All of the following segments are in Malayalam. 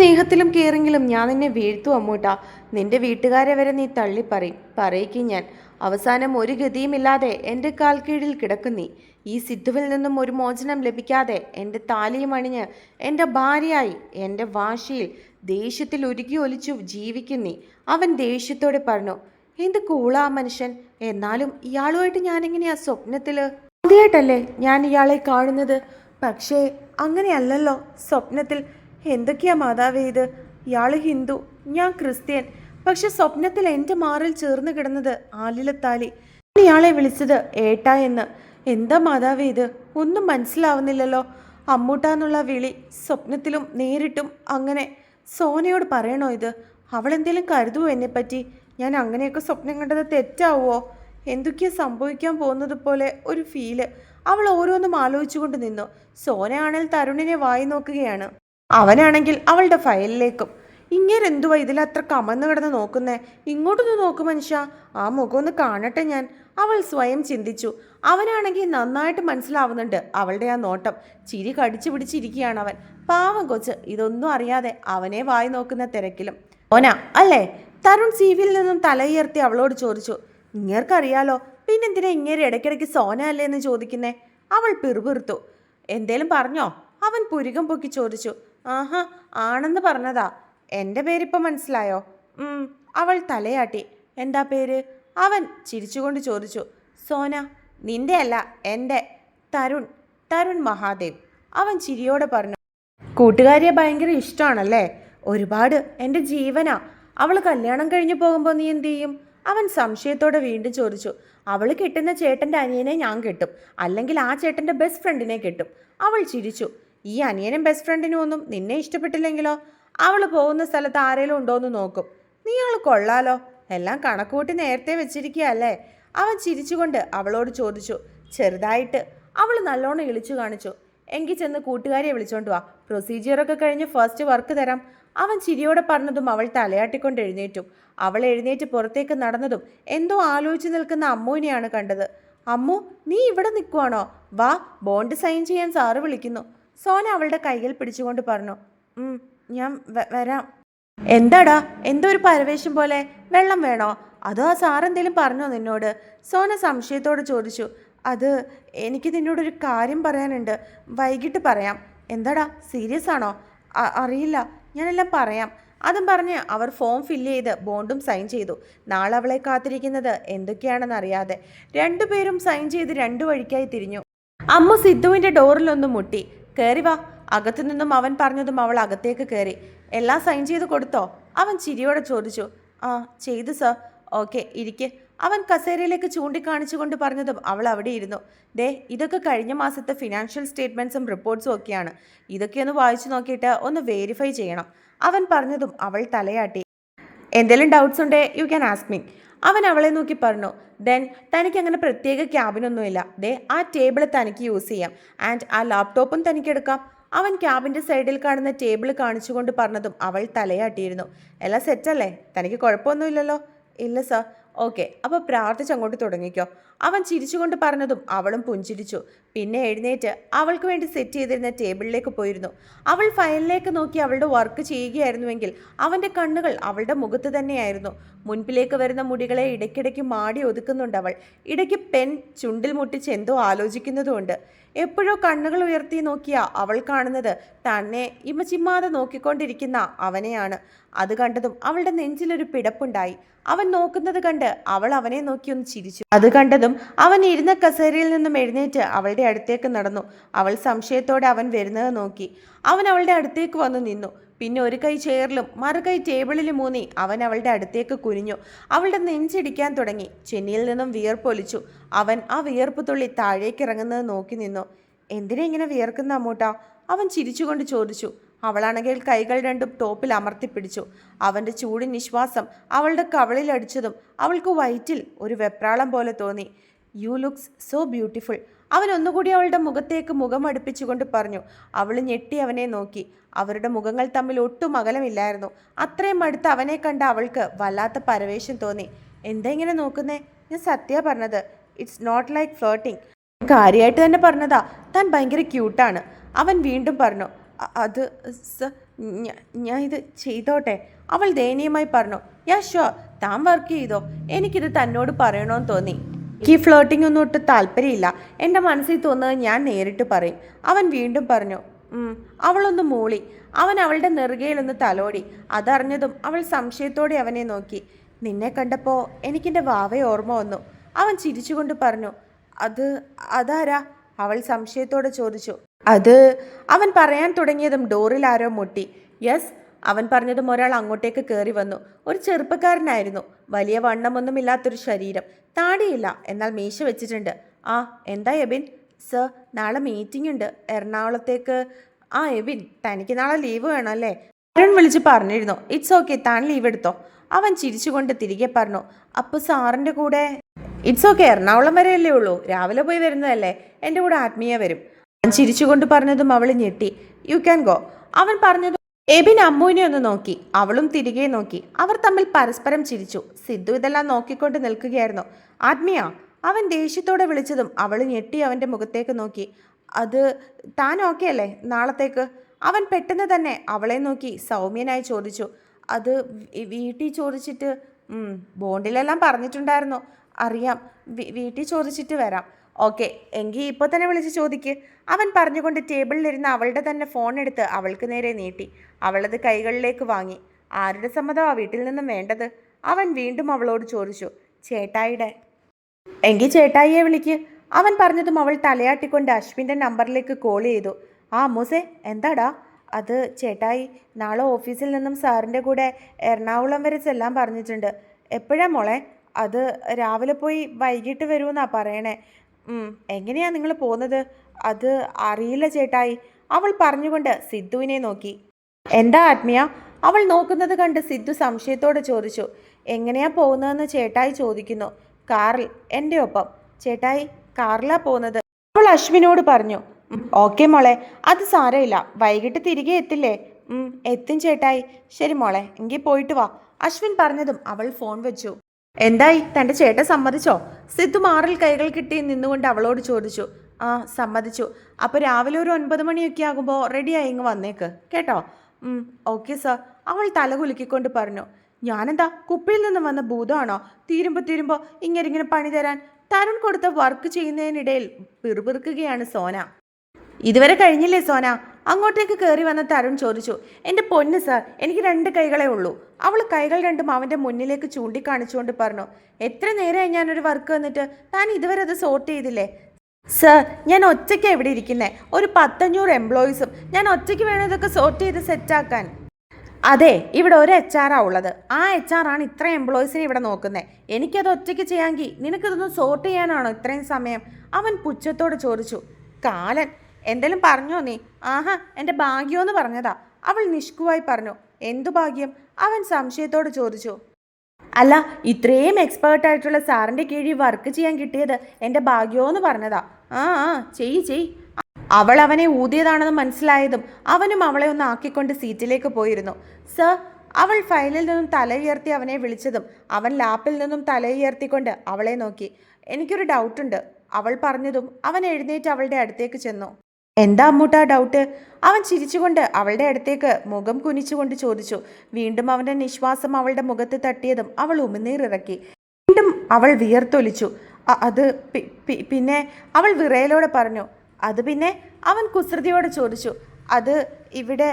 സ്നേഹത്തിലും കെയറിങ്ങിലും ഞാൻ നിന്നെ വീഴ്ത്തു അമ്മൂട്ടാ. നിന്റെ വീട്ടുകാരെ വരെ നീ തള്ളിപ്പറയും പറയിക്കും ഞാൻ. അവസാനം ഒരു ഗതിയുമില്ലാതെ എന്റെ കാൽ കീഴിൽ കിടക്കുന്നീ ഈ സിദ്ധുവിൽ നിന്നും ഒരു മോചനം ലഭിക്കാതെ എന്റെ താലിയും അണിഞ്ഞ് എന്റെ ഭാര്യയായി എന്റെ വാശിയിൽ ദേഷ്യത്തിൽ ഉരുകി ഒലിച്ചു ജീവിക്കുന്നീ അവൻ ദേഷ്യത്തോടെ പറഞ്ഞു എന്ത് കൂളാ മനുഷ്യൻ. എന്നാലും ഇയാളുമായിട്ട് ഞാനെങ്ങനെയാ സ്വപ്നത്തിൽ ആദ്യമായിട്ടല്ലേ ഞാൻ ഇയാളെ കാണുന്നത്. പക്ഷേ അങ്ങനെയല്ലല്ലോ സ്വപ്നത്തിൽ എന്തൊക്കെയാ മാതാവേ ഇത്? ഇയാൾ ഹിന്ദു ഞാൻ ക്രിസ്ത്യൻ. പക്ഷെ സ്വപ്നത്തിൽ എന്റെ മാറിൽ ചേർന്ന് കിടന്നത് ആലിലത്താലി. ഇയാളെ വിളിച്ചത് ഏട്ടാ എന്ന്. എന്താ മാതാവേ ഇത്? ഒന്നും മനസ്സിലാവുന്നില്ലല്ലോ. അമ്മൂട്ടാന്നുള്ള വിളി സ്വപ്നത്തിലും നേരിട്ടും അങ്ങനെ. സോനയോട് പറയണോ ഇത്? അവൾ എന്തേലും കരുതുവോ എന്നെപ്പറ്റി? ഞാൻ അങ്ങനെയൊക്കെ സ്വപ്നം കണ്ടത് തെറ്റാവോ എന്തൊക്കെയാ സംഭവിക്കാൻ പോകുന്നത് പോലെ ഒരു ഫീൽ. അവൾ ഓരോന്നും ആലോചിച്ചുകൊണ്ട് നിന്നു. സോനയാണെങ്കിൽ തരുണിനെ വായി നോക്കുകയാണ്. അവനാണെങ്കിൽ അവളുടെ ഫയലിലേക്കും. ഇങ്ങനെന്തുവാ ഇതിലത്ര കമന്ന് കിടന്ന് നോക്കുന്നേ? ഇങ്ങോട്ടൊന്ന് നോക്കു മനുഷ്യ. ആ മുഖം ഒന്ന് കാണട്ടെ ഞാൻ. അവൾ സ്വയം ചിന്തിച്ചു. അവനാണെങ്കിൽ നന്നായിട്ട് മനസ്സിലാവുന്നുണ്ട് അവളുടെ ആ നോട്ടം. ചിരി കടിച്ചു പിടിച്ചിരിക്കുകയാണ് അവൻ. പാവം കൊച്ച് ഇതൊന്നും അറിയാതെ അവനെ വായി നോക്കുന്ന തിരക്കിലും. ഓന അല്ലേ? തരുൺ സി വിയിൽ നിന്നും തലയുയർത്തി അവളോട് ചോദിച്ചു. ഇങ്ങേർക്കറിയാലോ പിന്നെന്തിനാ ഇങ്ങേര് ഇടയ്ക്കിടയ്ക്ക് സോന അല്ലേ എന്ന് ചോദിക്കുന്നേ? അവൾ പിറുപിറുത്തു. എന്തേലും പറഞ്ഞോ? അവൻ പുരുകം പൊക്കി ചോദിച്ചു. ആഹാ ആണെന്ന് പറഞ്ഞതാ. എന്റെ പേരിപ്പോൾ മനസ്സിലായോ? അവൾ തലയാട്ടി. എന്താ പേര്? അവൻ ചിരിച്ചുകൊണ്ട് ചോദിച്ചു. സോന നിന്റെ അല്ല എന്റെ തരുൺ തരുൺ മഹാദേവ്. അവൻ ചിരിയോടെ പറഞ്ഞു. കൂട്ടുകാരിയെ ഭയങ്കര ഇഷ്ടമാണല്ലേ? ഒരുപാട്. എന്റെ ജീവനാ. അവൾ കല്യാണം കഴിഞ്ഞു പോകുമ്പോൾ നീ എന്തു ചെയ്യും? അവൻ സംശയത്തോടെ വീണ്ടും ചോദിച്ചു. അവൾ കിട്ടുന്ന ചേട്ടന്റെ അനിയനെ ഞാൻ കിട്ടും. അല്ലെങ്കിൽ ആ ചേട്ടന്റെ ബെസ്റ്റ് ഫ്രണ്ടിനെ കിട്ടും. അവൾ ചിരിച്ചു. ഈ അനിയനും ബെസ്റ്റ് ഫ്രണ്ടിനും ഒന്നും നിന്നെ ഇഷ്ടപ്പെട്ടില്ലെങ്കിലോ? അവൾ പോകുന്ന സ്ഥലത്ത് ആരേലും ഉണ്ടോയെന്ന് നോക്കും. നീ ആൾ കൊള്ളാലോ? എല്ലാം കണക്കൂട്ടി നേരത്തെ വെച്ചിരിക്കുകയല്ലേ? അവൻ ചിരിച്ചുകൊണ്ട് അവളോട് ചോദിച്ചു. ചെറുതായിട്ട്. അവൾ നല്ലോണം ഇളിച്ചു കാണിച്ചു. എങ്കിൽ ചെന്ന് കൂട്ടുകാരിയെ വിളിച്ചോണ്ട് വാ. പ്രൊസീജിയറൊക്കെ കഴിഞ്ഞ് ഫസ്റ്റ് വർക്ക് തരാം. അവൻ ചിരിയോടെ പറഞ്ഞതും അവൾ തലയാട്ടിക്കൊണ്ട് എഴുന്നേറ്റു. അവൾ എഴുന്നേറ്റ് പുറത്തേക്ക് നടന്നതും എന്തോ ആലോചിച്ച് നിൽക്കുന്ന അമ്മുവിനെയാണ് കണ്ടത്. അമ്മു നീ ഇവിടെ നിൽക്കുവാണോ വാ ബോണ്ട് സൈൻ ചെയ്യാൻ സാറ് വിളിക്കുന്നു. സോന അവളുടെ കൈകൾ പിടിച്ചുകൊണ്ട് പറഞ്ഞു "ഉം, ഞാൻ വരാം. എന്താടാ? എന്തോ ഒരു പരവേശം പോലെ? വെള്ളം വേണോ? അതോ ആ സാറെന്തേലും പറഞ്ഞോ നിന്നോട്? സോന സംശയത്തോടെ ചോദിച്ചു അത് എനിക്ക് നിന്നോടൊരു കാര്യം പറയാനുണ്ട്. വൈകിട്ട് പറയാം. എന്താടാ? സീരിയസ് ആണോ? അറിയില്ല. ഞാനെല്ലാം പറയാം. അതും പറഞ്ഞ് അവർ ഫോം ഫില്ല് ചെയ്ത് ബോണ്ടും സൈൻ ചെയ്തു. നാളെ അവളെ കാത്തിരിക്കുന്നത് എന്തൊക്കെയാണെന്ന് അറിയാതെ രണ്ടുപേരും സൈൻ ചെയ്ത് രണ്ടു വഴിക്കായി തിരിഞ്ഞു. അമ്മു സിദ്ധുവിന്റെ ഡോറിലൊന്ന് മുട്ടി. കയറി വാ. അകത്തു നിന്നും അവൻ പറഞ്ഞതും അവൾ അകത്തേക്ക് കയറി എല്ലാം സൈൻ ചെയ്ത് കൊടുത്തോ? അവൻ ചിരിയോടെ ചോദിച്ചു. ആ ചെയ്തു സർ. ഓക്കെ ഇരിക്ക്. അവൻ കസേരയിലേക്ക് ചൂണ്ടിക്കാണിച്ചുകൊണ്ട് പറഞ്ഞതും അവൾ അവിടെ ഇരുന്നു. ദേ ഇതൊക്കെ കഴിഞ്ഞ മാസത്തെ ഫിനാൻഷ്യൽ സ്റ്റേറ്റ്മെന്റ്സും റിപ്പോർട്ട്സും ഒക്കെയാണ്. ഇതൊക്കെ ഒന്ന് വായിച്ചു നോക്കിയിട്ട് ഒന്ന് വെരിഫൈ ചെയ്യണം. അവൻ പറഞ്ഞതും അവൾ തലയാട്ടി. എന്തെങ്കിലും ഡൗട്ട്സ് ഉണ്ടേ യു ക്യാൻ ആസ്ക് മീ അവൻ അവളെ നോക്കി പറഞ്ഞു ദെൻ തനിക്ക് അങ്ങനെ പ്രത്യേക ക്യാബിനൊന്നുമില്ല. ദേ ആ ടേബിൾ തനിക്ക് യൂസ് ചെയ്യാം. ആൻഡ് ആ ലാപ്ടോപ്പും തനിക്ക് എടുക്കാം. അവൻ ക്യാബിന്റെ സൈഡിൽ കാണുന്ന ടേബിൾ കാണിച്ചുകൊണ്ട് പറഞ്ഞതും അവൾ തലയാട്ടിയിരുന്നു. എല്ലാം സെറ്റല്ലേ? തനിക്ക് കുഴപ്പമൊന്നുമില്ലല്ലോ? ഇല്ല സർ. ഓക്കെ. അപ്പോൾ പ്രാർത്ഥിച്ച് അങ്ങോട്ട് തുടങ്ങിക്കോ. അവൻ ചിരിച്ചുകൊണ്ട് പറഞ്ഞതും അവളും പുഞ്ചിരിച്ചു. പിന്നെ എഴുന്നേറ്റ് അവൾക്ക് വേണ്ടി സെറ്റ് ചെയ്തിരുന്ന ടേബിളിലേക്ക് പോയിരുന്നു. അവൾ ഫയലിലേക്ക് നോക്കി അവളുടെ വർക്ക് ചെയ്യുകയായിരുന്നുവെങ്കിൽ അവന്റെ കണ്ണുകൾ അവളുടെ മുഖത്ത് തന്നെയായിരുന്നു. മുൻപിലേക്ക് വരുന്ന മുടികളെ ഇടയ്ക്കിടയ്ക്ക് മാടി ഒതുക്കുന്നുണ്ട് അവൾ. ഇടയ്ക്ക് പെൻ ചുണ്ടിൽ മുട്ടിച്ച് എന്തോ ആലോചിക്കുന്നതുകൊണ്ട് എപ്പോഴോ കണ്ണുകൾ ഉയർത്തി നോക്കിയ അവൾ കാണുന്നത് തന്നെ ഇമ ചിമ്മാതെ നോക്കിക്കൊണ്ടിരിക്കുന്ന അവനെയാണ്. അത് കണ്ടതും അവളുടെ നെഞ്ചിലൊരു പിടപ്പുണ്ടായി. അവൻ നോക്കുന്നത് കണ്ട് അവൾ അവനെ നോക്കി ഒന്ന് ചിരിച്ചു. അത് കണ്ടതും അവൻ ഇരുന്ന കസേരയിൽ നിന്നും എഴുന്നേറ്റ് അവളുടെ അടുത്തേക്ക് നടന്നു. അവൾ സംശയത്തോടെ അവൻ വരുന്നത് നോക്കി. അവൻ അവളുടെ അടുത്തേക്ക് വന്നു നിന്നു. പിന്നെ ഒരു കൈ ചെയറിലും മറുകൈ ടേബിളിലും ഊന്നി അവൻ അവളുടെ അടുത്തേക്ക് കുനിഞ്ഞു. അവളുടെ നെഞ്ചിടിക്കാൻ തുടങ്ങി. ചെന്നിയിൽ നിന്നും വിയർപ്പൊലിച്ചു. അവൻ ആ വിയർപ്പ് തുള്ളി താഴേക്ക് ഇറങ്ങുന്നത് നോക്കി നിന്നു. എന്തിനാ ഇങ്ങനെ വിയർക്കുന്ന അമ്മൂട്ടാ? അവൻ ചിരിച്ചുകൊണ്ട് ചോദിച്ചു. അവളാണെങ്കിൽ കൈകൾ രണ്ടും ടോപ്പിൽ അമർത്തിപ്പിടിച്ചു അവന്റെ ചൂടി നിശ്വാസം അവളുടെ കവളിലടിച്ചതും അവൾക്ക് വയറ്റിൽ ഒരു വെപ്രാളം പോലെ തോന്നി. യു ലുക്സ് സോ ബ്യൂട്ടിഫുൾ അവൻ ഒന്നുകൂടി അവളുടെ മുഖത്തേക്ക് മുഖം അടുപ്പിച്ചുകൊണ്ട് പറഞ്ഞു അവൾ ഞെട്ടി അവനെ നോക്കി. അവരുടെ മുഖങ്ങൾ തമ്മിൽ ഒട്ടും അകലമില്ലായിരുന്നു. അത്രയും അടുത്ത് അവനെ കണ്ട അവൾക്ക് വല്ലാത്ത പരവേശം തോന്നി. എന്താ ഇങ്ങനെ നോക്കുന്നേ? ഞാൻ സത്യ പറഞ്ഞത്. ഇറ്റ്സ് നോട്ട് ലൈക്ക് ഫ്ലോട്ടിങ് കാര്യമായിട്ട് തന്നെ പറഞ്ഞതാ. താൻ ഭയങ്കര ക്യൂട്ടാണ്. അവൻ വീണ്ടും പറഞ്ഞു അത് ഞാൻ ഇത് ചെയ്തോട്ടെ. അവൾ ദയനീയമായി പറഞ്ഞു യാ ഷോ താൻ വർക്ക് ചെയ്തോ? എനിക്കിത് തന്നോട് പറയണമെന്ന് തോന്നി. എനിക്ക് ഈ ഫ്ലോട്ടിംഗ് ഒന്നും ഒട്ടും താല്പര്യമില്ല. എന്റെ മനസ്സിൽ തോന്നുന്നത് ഞാൻ നേരിട്ട് പറയും. അവൻ വീണ്ടും പറഞ്ഞു. അവളൊന്ന് മൂളി. അവൻ അവളുടെ നെറുകയിലൊന്ന് തലോടി. അതറിഞ്ഞതും അവൾ സംശയത്തോടെ അവനെ നോക്കി. നിന്നെ കണ്ടപ്പോൾ എനിക്കെന്റെ വാവയെ ഓർമ്മ വന്നു. അവൻ ചിരിച്ചുകൊണ്ട് പറഞ്ഞു അത് അതാരാ? അവൾ സംശയത്തോടെ ചോദിച്ചു. അത് അവൻ പറയാൻ തുടങ്ങിയതും ഡോറിൽ ആരോ മുട്ടി. യെസ് അവൻ പറഞ്ഞതും ഒരാൾ അങ്ങോട്ടേക്ക് കയറി വന്നു. ഒരു ചെറുപ്പക്കാരനായിരുന്നു. വലിയ വണ്ണമൊന്നുമില്ലാത്തൊരു ശരീരം. താടിയില്ല. എന്നാൽ മീശ വെച്ചിട്ടുണ്ട്. ആ എന്താ എബിൻ? സർ നാളെ മീറ്റിംഗ് ഉണ്ട്. എറണാകുളത്തേക്ക്. ആ എബിൻ തനിക്ക് നാളെ ലീവ് വേണം അല്ലേ? അരുൺ വിളിച്ച് പറഞ്ഞിരുന്നു. ഇറ്റ്സ് ഓക്കെ താൻ ലീവ് എടുത്തോ. അവൻ ചിരിച്ചുകൊണ്ട് തിരികെ പറഞ്ഞു. അപ്പോൾ സാറിന്റെ കൂടെ? ഇറ്റ്സ് ഓക്കെ എറണാകുളം വരെയല്ലേ ഉള്ളൂ. രാവിലെ പോയി വരുന്നതല്ലേ? എന്റെ കൂടെ ആത്മീയ വരും. അവൻ ചിരിച്ചുകൊണ്ട് പറഞ്ഞതും അവൾ ഞെട്ടി. യു ക്യാൻ ഗോ അവൻ പറഞ്ഞതും എബിൻ അമ്മുവിനെ ഒന്ന് നോക്കി. അവളും തിരികെ നോക്കി. അവർ തമ്മിൽ പരസ്പരം ചിരിച്ചു. സിദ്ധു ഇതെല്ലാം നോക്കിക്കൊണ്ട് നിൽക്കുകയായിരുന്നു. ആത്മീയ അവൻ ദേഷ്യത്തോടെ വിളിച്ചതും അവൾ ഞെട്ടി അവന്റെ മുഖത്തേക്ക് നോക്കി. അത് താൻ ഓക്കെ അല്ലേ? നാളത്തേക്ക്. അവൻ പെട്ടെന്ന് തന്നെ അവളെ നോക്കി സൗമ്യനായി ചോദിച്ചു. അത് വീട്ടിൽ ചോദിച്ചിട്ട് ബോണ്ടിലെല്ലാം പറഞ്ഞിട്ടുണ്ടായിരുന്നു. അറിയാം. വീട്ടിൽ ചോദിച്ചിട്ട് വരാം. ഓക്കെ എങ്കിൽ ഇപ്പോൾ തന്നെ വിളിച്ച് ചോദിക്ക്. അവൻ പറഞ്ഞുകൊണ്ട് ടേബിളിലിരുന്ന് അവളുടെ തന്നെ ഫോൺ എടുത്ത് അവൾക്ക് നേരെ നീട്ടി. അവളത് കൈകളിലേക്ക് വാങ്ങി. ആരുടെ സമ്മതമാണ് വീട്ടിൽ നിന്നും വേണ്ടത്? അവൻ വീണ്ടും അവളോട് ചോദിച്ചു. ചേട്ടായിയുടെ. എങ്കിൽ ചേട്ടായിയെ വിളിക്ക്. അവൻ പറഞ്ഞതും അവൾ തലയാട്ടിക്കൊണ്ട് അശ്വിന്റെ നമ്പറിലേക്ക് കോൾ ചെയ്തു. ആ മുസേ എന്താടാ? അത് ചേട്ടായി നാളെ ഓഫീസിൽ നിന്നും സാറിന്റെ കൂടെ എറണാകുളം വരെ ചെല്ലാൻ പറഞ്ഞിട്ടുണ്ട്. എപ്പോഴാ മോളെ? അത് രാവിലെ പോയി വൈകിട്ട് വരുമെന്നാണ് പറയണേ. എങ്ങനെയാ നിങ്ങൾ പോകുന്നത്? അത് അറിയില്ല ചേട്ടായി. അവൾ പറഞ്ഞുകൊണ്ട് സിദ്ധുവിനെ നോക്കി. എന്താ ആത്മീയ? അവൾ നോക്കുന്നത് കണ്ട് സിദ്ധു സംശയത്തോടെ ചോദിച്ചു. എങ്ങനെയാ പോകുന്നതെന്ന് ചേട്ടായി ചോദിക്കുന്നു. കാറിൽ എന്റെ ഒപ്പം. ചേട്ടായി കാറിലാ പോകുന്നത്? അവൾ അശ്വിനോട് പറഞ്ഞു. ഓക്കെ മോളെ. അത് സാരമില്ല. വൈകിട്ട് തിരികെ എത്തില്ലേ? എത്തും ചേട്ടായി. ശരി മോളെ എങ്കിൽ പോയിട്ട് വാ. അശ്വിൻ പറഞ്ഞതും അവൾ ഫോൺ വെച്ചു. എന്തായി? തന്റെ ചേട്ടൻ സമ്മതിച്ചോ? സിദ്ധു മാറിൽ കൈകൾ കിട്ടി നിന്നുകൊണ്ട് അവളോട് ചോദിച്ചു. ആ സമ്മതിച്ചു. അപ്പോൾ രാവിലെ ഒരു ഒൻപത് മണിയൊക്കെ ആകുമ്പോൾ റെഡിയായി ഇങ്ങ് വന്നേക്ക്. കേട്ടോ? ഓക്കെ സർ അവൾ തല കുലുക്കിക്കൊണ്ട് പറഞ്ഞു. ഞാനെന്താ കുപ്പിയിൽ നിന്ന് വന്ന ഭൂതമാണോ? തീരുമ്പോൾ തീരുമ്പോൾ ഇങ്ങനെ ഇങ്ങനെ പണി തരാൻ തരുൺ കൊടുത്ത വർക്ക് ചെയ്യുന്നതിനിടയിൽ പിറുപിറുക്കുകയാണ് സോന. ഇതുവരെ കഴിഞ്ഞില്ലേ സോന? അങ്ങോട്ടേക്ക് കയറി വന്ന തരുൺ ചോദിച്ചു എന്റെ പൊന്ന് സാർ എനിക്ക് രണ്ട് കൈകളേ ഉള്ളൂ. അവൾ കൈകൾ രണ്ടും അവന്റെ മുന്നിലേക്ക് ചൂണ്ടിക്കാണിച്ചുകൊണ്ട് പറഞ്ഞു എത്ര നേരമായി ഞാനൊരു വർക്ക് വന്നിട്ട് താൻ ഇതുവരെ അത് സോർട്ട് ചെയ്തില്ലേ? സർ ഞാൻ ഒറ്റയ്ക്ക് എവിടെ ഇരിക്കുന്നത് ഒരു പത്തഞ്ഞൂറ് എംപ്ലോയീസും ഞാൻ ഒറ്റയ്ക്ക് വേണം ഇതൊക്കെ സോർട്ട് ചെയ്ത് സെറ്റാക്കാൻ അതെ ഇവിടെ ഒരു എച്ച് ആറാ ഉള്ളത്. ആ എച്ച് ആണ് ഇത്രയും എംപ്ലോയീസിനെ ഇവിടെ നോക്കുന്നത് എനിക്കത് ഒറ്റയ്ക്ക് ചെയ്യാമെങ്കിൽ നിനക്കിതൊന്നും സോർട്ട് ചെയ്യാനാണോ ഇത്രയും സമയം? അവൻ പുച്ഛത്തോട് ചോദിച്ചു കാലൻ എന്തെങ്കിലും പറഞ്ഞോ നീ? ആഹാ എന്റെ ഭാഗ്യമെന്ന് പറഞ്ഞതാ. അവൾ നിഷ്കുവായി പറഞ്ഞു എന്തു ഭാഗ്യം? അവൻ സംശയത്തോട് ചോദിച്ചു. അല്ല ഇത്രയും എക്സ്പേർട്ട് ആയിട്ടുള്ള സാറിന്റെ കീഴിൽ വർക്ക് ചെയ്യാൻ കിട്ടിയത് എന്റെ ഭാഗ്യമെന്ന് പറഞ്ഞതാ. ആ ആ ചെയ്യ് ചെയ് അവൾ അവനെ ഊതിയതാണെന്ന് മനസ്സിലായതും അവനും അവളെ ഒന്ന് ആക്കിക്കൊണ്ട് സീറ്റിലേക്ക് പോയിരുന്നു. സർ അവൾ ഫയലിൽ നിന്നും തല ഉയർത്തി അവനെ വിളിച്ചതും അവൻ ലാപ്പിൽ നിന്നും തല ഉയർത്തിക്കൊണ്ട് അവളെ നോക്കി. എനിക്കൊരു ഡൗട്ടുണ്ട് അവൾ പറഞ്ഞതും അവൻ എഴുന്നേറ്റ് അവളുടെ അടുത്തേക്ക് ചെന്നു. എന്താ അമ്മൂട്ടാ ഡൗട്ട് അവൻ ചിരിച്ചുകൊണ്ട് അവളുടെ അടുത്തേക്ക് മുഖം കുനിച്ചുകൊണ്ട് ചോദിച്ചു. വീണ്ടും അവന്റെ നിശ്വാസം അവളുടെ മുഖത്ത് തട്ടിയതും അവൾ ഉമിനീറിറക്കി വീണ്ടും അവൾ വിയർത്തൊലിച്ചു. അത് പിന്നെ അവൾ വിറയലോടെ പറഞ്ഞു. അത് പിന്നെ അവൻ കുസൃതിയോടെ ചോദിച്ചു. അത് ഇവിടെ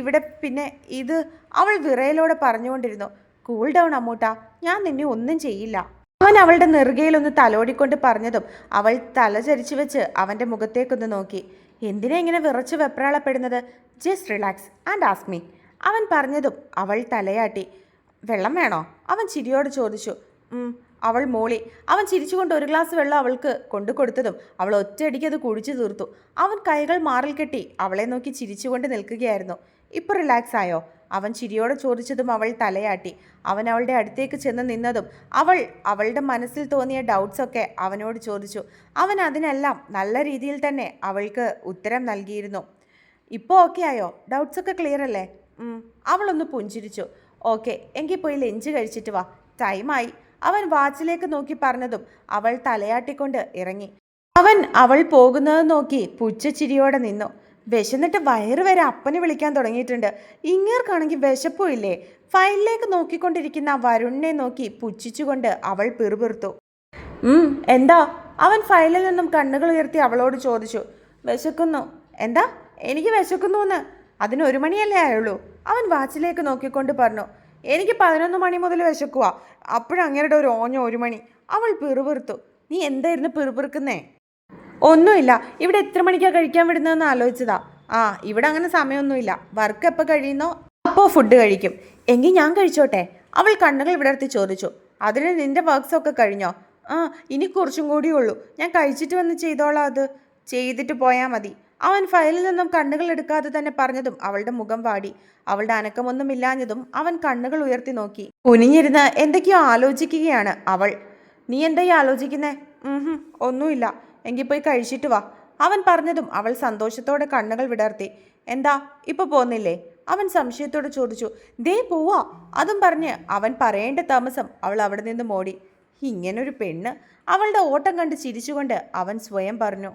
ഇവിടെ പിന്നെ ഇത് അവൾ വിറയലോടെ പറഞ്ഞുകൊണ്ടിരുന്നു. കൂൾ ഡൗൺ അമ്മൂട്ട ഞാൻ നിന്നെ ഒന്നും ചെയ്യില്ല. അവൻ അവളുടെ നെറുകയിൽ നെറുകയിലൊന്ന് തലോടിക്കൊണ്ട് പറഞ്ഞതും അവൾ തലചരിച്ചു വെച്ച് അവന്റെ മുഖത്തേക്കൊന്ന് നോക്കി. എന്തിനാ ഇങ്ങനെ വിറച്ച് വെപ്രാളപ്പെടുന്നത്? ജസ്റ്റ് റിലാക്സ് ആൻഡ് ആസ്മി അവൻ പറഞ്ഞതും അവൾ തലയാട്ടി. വെള്ളം വേണോ? അവൻ ചിരിയോട് ചോദിച്ചു. അവൾ മോളി. അവൻ ചിരിച്ചുകൊണ്ട് ഒരു ഗ്ലാസ് വെള്ളം അവൾക്ക് കൊണ്ടു കൊടുത്തതും അവൾ അത് കുടിച്ചു തീർത്തു. അവൻ കൈകൾ മാറിൽ കെട്ടി അവളെ നോക്കി ചിരിച്ചുകൊണ്ട് നിൽക്കുകയായിരുന്നു. ഇപ്പോൾ റിലാക്സ് ആയോ? അവൻ ചിരിയോടെ ചോദിച്ചതും അവൾ തലയാട്ടി. അവൻ അവളുടെ അടുത്തേക്ക് ചെന്ന് നിന്നതും അവൾ അവളുടെ മനസ്സിൽ തോന്നിയ ഡൗട്ട്സൊക്കെ അവനോട് ചോദിച്ചു. അവൻ അതിനെല്ലാം നല്ല രീതിയിൽ തന്നെ അവൾക്ക് ഉത്തരം നൽകിയിരുന്നു. ഇപ്പോൾ ഓക്കെ ആയോ? ഡൗട്ട്സൊക്കെ ക്ലിയർ അല്ലേ. അവളൊന്ന് പുഞ്ചിരിച്ചു. ഓക്കെ എങ്കിൽ പോയി ലഞ്ച് കഴിച്ചിട്ട് വാ. ടൈമായി അവൻ വാച്ചിലേക്ക് നോക്കി പറഞ്ഞതും അവൾ തലയാട്ടിക്കൊണ്ട് ഇറങ്ങി. അവൻ അവൾ പോകുന്നത് നോക്കി പുച്ഛച്ചിരിയോടെ നിന്നു. വിശന്നിട്ട് വയറ് വരെ അപ്പനെ വിളിക്കാൻ തുടങ്ങിയിട്ടുണ്ട്. ഇങ്ങേർക്കാണെങ്കിൽ വിശപ്പോ ഇല്ലേ ഫയലിലേക്ക് നോക്കിക്കൊണ്ടിരിക്കുന്ന വരുണിനെ നോക്കി പുച്ഛിച്ചുകൊണ്ട് അവൾ പിറുപിറുത്തു. എന്താ? അവൻ ഫയലിൽ നിന്നും കണ്ണുകൾ ഉയർത്തി അവളോട് ചോദിച്ചു. വിശക്കുന്നു. എന്താ? എനിക്ക് വിശക്കുന്നു എന്ന് അതിന് ഒരു മണിയല്ലേ ആയുള്ളൂ? അവൻ വാച്ചിലേക്ക് നോക്കിക്കൊണ്ട് പറഞ്ഞു. എനിക്ക് പതിനൊന്ന് മണി മുതൽ വിശക്കുക അപ്പോഴങ്ങയുടെ ഒരു ഓഞ്ഞ ഒരു മണി. അവൾ പിറുപിറുത്തു. നീ എന്തായിരുന്നു പിറുപിറുക്കുന്നേ? ഒന്നുമില്ല. ഇവിടെ എത്ര മണിക്കാണ് കഴിക്കാൻ വിടുന്നതെന്ന് ആലോചിച്ചതാ. ആ ഇവിടെ അങ്ങനെ സമയമൊന്നുമില്ല. വർക്ക് എപ്പോൾ കഴിയുന്നോ അപ്പോൾ ഫുഡ് കഴിക്കും. എങ്കിൽ ഞാൻ കഴിച്ചോട്ടെ? അവൾ കണ്ണുകൾ വിടർത്തി ചോദിച്ചു. അതിന് നിന്റെ വർക്ക്സൊക്കെ കഴിഞ്ഞോ? ആ ഇനി കുറച്ചും കൂടി ഉള്ളൂ. ഞാൻ കഴിച്ചിട്ട് വന്ന് ചെയ്തോളാം അത്. ചെയ്തിട്ട് പോയാൽ മതി. അവൻ ഫയലിൽ നിന്നും കണ്ണുകൾ എടുക്കാതെ തന്നെ പറഞ്ഞതും അവളുടെ മുഖം വാടി. അവളുടെ അനക്കമൊന്നും ഇല്ലാഞ്ഞതും അവൻ കണ്ണുകൾ ഉയർത്തി നോക്കി. കുനിഞ്ഞിരുന്ന് എന്തൊക്കെയോ ആലോചിക്കുകയാണ് അവൾ. നീ എന്തായി ആലോചിക്കുന്നേ? ഒന്നുമില്ല. എങ്കിൽ പോയി കഴിച്ചിട്ട് വാ. അവൻ പറഞ്ഞതും അവൾ സന്തോഷത്തോടെ കണ്ണുകൾ വിടർത്തി. എന്താ? ഇപ്പൊ പോന്നില്ലേ? അവൻ സംശയത്തോടെ ചോദിച്ചു. ദേ പോവാ. അതും പറഞ്ഞ് അവൻ പറയേണ്ട താമസം അവൾ അവിടെ നിന്ന് മോടി. ഇങ്ങനൊരു പെണ്ണ്. അവളുടെ ഓട്ടം കണ്ട് ചിരിച്ചുകൊണ്ട് അവൻ സ്വയം പറഞ്ഞു.